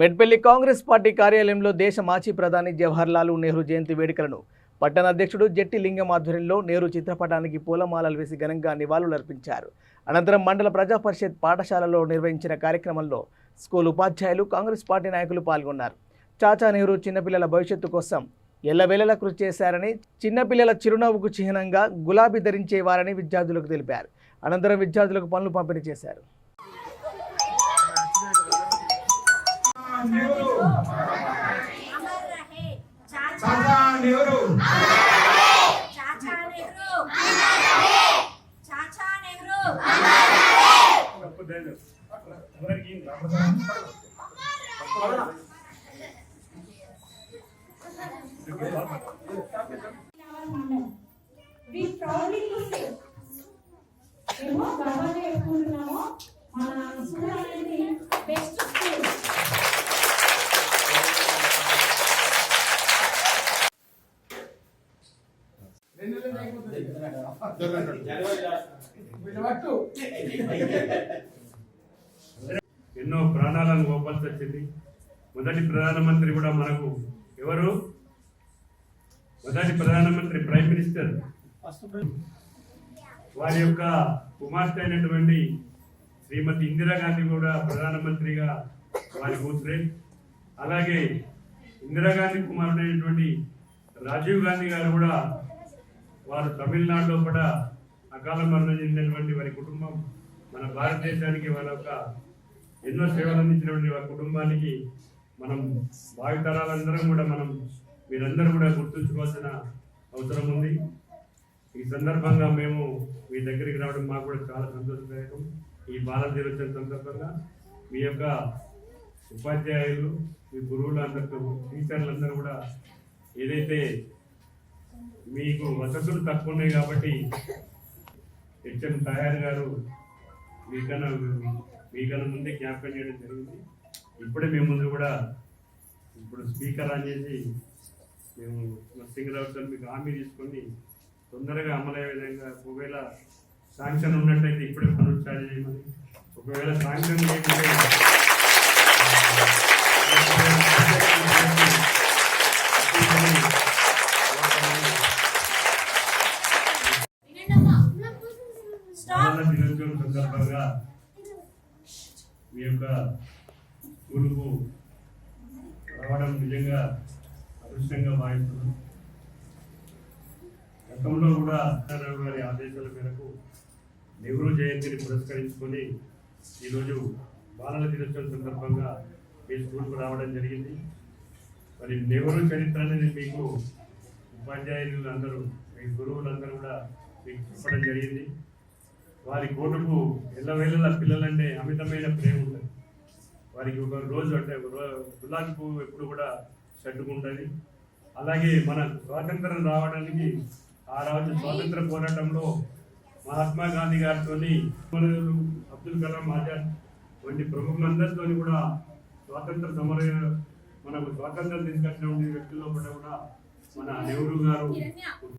మెడ్పల్లి Congress party కార్యాలయంలో దేశ మాజీ ప్రధాని జవహర్లాల్ నెహ్రూ జయంతి వేడుకలను పట్టణ అధ్యక్షుడు జట్టి లింగం ఆధ్వర్యంలో నెహ్రూ చిత్రపటానికి పూలమాలలు వేసి ఘనంగా నివాళులర్పించారు. అనంతరం మండల ప్రజా పరిషత్ పాఠశాలలో నిర్వహించిన కార్యక్రమంలో స్కూల్ ఉపాధ్యాయులు కాంగ్రెస్ పార్టీ నాయకులు పాల్గొన్నారు. చాచా నెహ్రూ చిన్నపిల్లల భవిష్యత్తు కోసం ఎల్లవేళలా కృషి చేశారని చిన్నపిల్లల చిరునవ్వుకు చిహ్నంగా గులాబీ ధరించేవారని విద్యార్థులకు తెలిపారు. అనంతరం విద్యార్థులకు పనులు పంపిణీ చేశారు. నెహ్రూ अमर रहे चाचा చాచా నెహ్రూ चाचा नेहरू चाचा Nehru we proudly to say ఏమో గర్వంగా చెప్పుకుంటున్నాము మన స్కూల్ అనేది బెస్ట్ ఎన్నో ప్రాణాలను కోపాల్సి వచ్చింది మొదటి ప్రధానమంత్రి కూడా మనకు ఎవరు? మొదటి ప్రధానమంత్రి ప్రైమ్ మినిస్టర్. వారి యొక్క కుమార్తె అయినటువంటి శ్రీమతి ఇందిరాగాంధీ కూడా ప్రధానమంత్రిగా వారి కూతురే. అలాగే ఇందిరాగాంధీ కుమారుడైనటువంటి రాజీవ్ గాంధీ గారు కూడా వారు తమిళనాడులో కూడా అకాల మరణం చెందినటువంటి వారి కుటుంబం మన భారతదేశానికి వాళ్ళ యొక్క ఎన్నో సేవలు అందించినటువంటి వారి కుటుంబానికి మనం భావితరాలందరం కూడా మనం మీరందరూ కూడా గుర్తుంచుకోవాల్సిన అవసరం ఉంది. ఈ సందర్భంగా మేము మీ దగ్గరికి రావడం మాకు కూడా చాలా సంతోషదాయకం. ఈ బాల దినోత్సవం సందర్భంగా మీ యొక్క ఉపాధ్యాయులు మీ గురువులు అందరితో టీచర్లందరూ కూడా ఏదైతే మీకు వసతులు తక్కువ ఉన్నాయి కాబట్టి హెచ్ఎం తయారు గారు మీకన్నా మీకన్నా ముందే జ్ఞాపకం చేయడం జరిగింది. ఇప్పుడే మేము ముందు కూడా ఇప్పుడు స్పీకర్ ఆన్ చేసి మేము నరసింహరావు గారు మీకు హామీ తీసుకొని తొందరగా అమలయ్యే విధంగా ఒకవేళ శాంక్షన్ ఉన్నట్టయితే ఇప్పుడే పనులు స్టార్ట్ చేయమని. ఒకవేళ శాంక్షన్ లేకుంటే దినోత్సవం సందర్భంగా మీ యొక్క గురువు రావడం నిజంగా అదృష్టంగా భావిస్తున్నాం. గతంలో కూడా రావు గారి ఆదేశాల మేరకు నెహ్రూ జయంతిని పురస్కరించుకొని ఈరోజు బాలల దినోత్సవం సందర్భంగా మీ స్కూల్కు రావడం జరిగింది. మరి నెహ్రూ చరిత్ర అనేది మీకు ఉపాధ్యాయులు అందరూ మీ గురువులందరూ కూడా మీకు చెప్పడం జరిగింది. వారి కోటుకు ఎల్లవేళలా పిల్లలంటే అమితమైన ప్రేమ ఉంటుంది. వారికి ఒక రోజు అంటే ఒక గులాబీ పువ్వు ఎప్పుడు కూడా చెట్టుకుంటుంది అలాగే మన స్వాతంత్రం రావడానికి ఆ రోజు స్వాతంత్ర పోరాటంలో మహాత్మా గాంధీ గారితో అబ్దుల్ కలాం ఆజాద్ వంటి ప్రముఖులందరితో కూడా స్వాతంత్ర సమర మనకు స్వాతంత్రం తీసుకొచ్చినటువంటి వ్యక్తుల్లో కూడా మన నెహ్రూ గారు